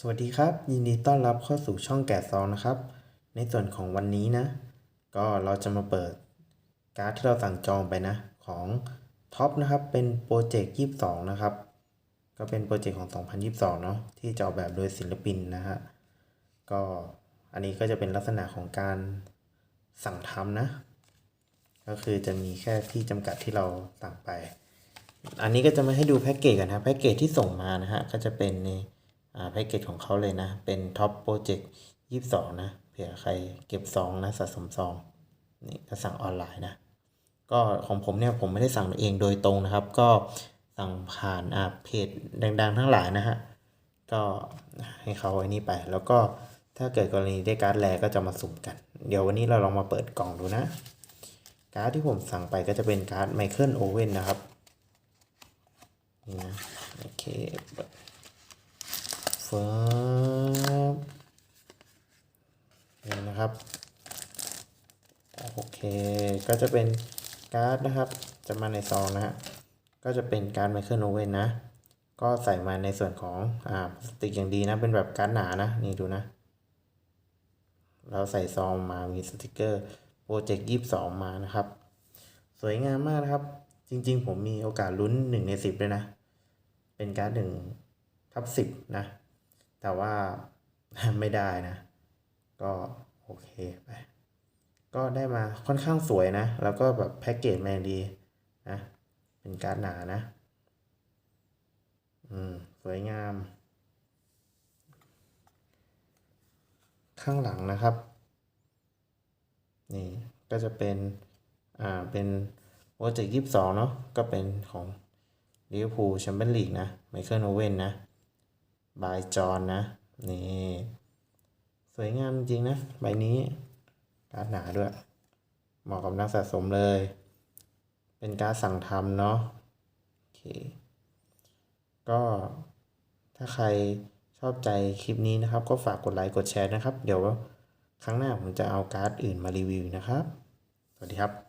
สวัสดีครับ ยินดีต้อนรับเข้าสู่ช่องแกะซองนะครับ ในส่วนของวันนี้นะ ก็เราจะมาเปิดการ์ดที่เราสั่งจองไปนะ ของท็อปนะครับ เป็นโปรเจกต์22นะครับ ก็เป็นโปรเจกต์ของ 2022 เนาะที่จะออกแบบโดยศิลปินนะฮะก็อันนี้ก็จะเป็นลักษณะของการสั่งทำนะ ก็คือจะมีแค่ที่จำกัดที่เราสั่งไป อันนี้ก็จะมาให้ดูแพ็กเกจกันนะแพ็กเกจที่ส่งมานะฮะก็จะเป็นใน แพ็กเกจของเขาเลยนะ เป็นท็อปโปรเจกต์ยี่สองนะเผื่อใครเก็บซองนะสะสมซองนี่ก็สั่งออนไลน์นะ ก็ของผมเนี่ยผมไม่ได้สั่งเองโดยตรงนะครับ ก็สั่งผ่านอ่าเพจดังๆ ทั้งหลายนะฮะก็ให้เขาไอ้นี่ไป แล้วก็ถ้าเกิดกรณีได้การ์ดแรก็จะมาสุ่มกัน เดี๋ยววันนี้เราลองมาเปิดกล่องดูนะ การ์ดที่ผมสั่งไปก็จะเป็นการ์ดไมเคิลโอเว่นนะครับนี่นะโอเค ฟิบนี่นะครับ โอเค ก็จะเป็นการ์ดนะครับ จะมาในซองนะฮะ ก็จะเป็นการ์ดไมเคิลโอเว่นนะ ก็ใส่มาในส่วนของอ่าพลาสติกอย่างดีนะ เป็นแบบการ์ดหนานะ นี่ดูนะ เราใส่ซองมา มีสติกเกอร์โปรเจกต์ยี่สองมานะครับ สวยงามมากนะครับ จริง ๆ ผมมีโอกาสลุ้นหนึ่งในสิบด้วยนะ เป็นการ์ดหนึ่งทับสิบนะ แต่ว่าไม่ได้นะ ก็โอเคไป ก็ได้มาค่อนข้างสวยนะ แล้วก็แบบแพ็กเกจแมงดีนะ เป็นการ์ดหนานะ อืม สวยงาม ข้างหลังนะครับ นี่ก็จะเป็น อ่า เป็นโปรเจกต์ยี่สิบสองเนาะ ก็เป็นของลิเวอร์พูลแชมเปี้ยนลีกนะ ไมเคิลโอเว่นนะ บายจอนนะ นี่ สวยงามจริงนะ ใบนี้การ์ดหนาด้วย เหมาะกับนักสะสมเลย เป็นการสั่งทำเนาะโอเค ก็ถ้าใครชอบใจคลิปนี้นะครับ ก็ฝากกดไลค์กดแชร์นะครับ เดี๋ยวครั้งหน้าผมจะเอาการ์ดอื่นมารีวิวนะครับ สวัสดีครับ